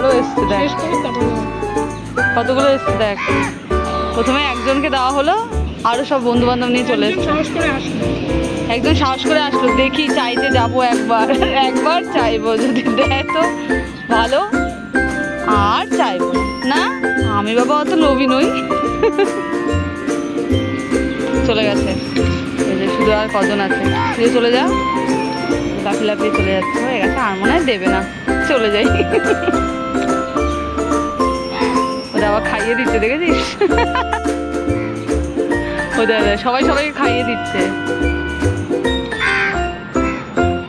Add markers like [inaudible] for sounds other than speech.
দেখ। শেষ দেখ কতগুলো এসছে দেখ। প্রথমে একজনকে দেওয়া হলো আরও সব বন্ধু বান্ধব নিয়ে চলে এসছে। সাহস করে আসলো। একজন সাহস করে আসলো দেখি চাইতে যাব একবার। [laughs] একবার চাইব যদি দেয় তো ভালো আর চাইব না। আমি বাবা অত লোভী নই। [laughs] চলে গেছে। এই যে শুধু আর কজন আছে। তুই চলে যা। লাফি লাফিয়ে চলে যাচ্ছে। হয়ে গেছে আর মনে হয় দেবে না। চলে যাই। [laughs] খাইয়ে দিচ্ছে দেখেছিস? ওদের সবাই সবাই খাইয়ে দিচ্ছে।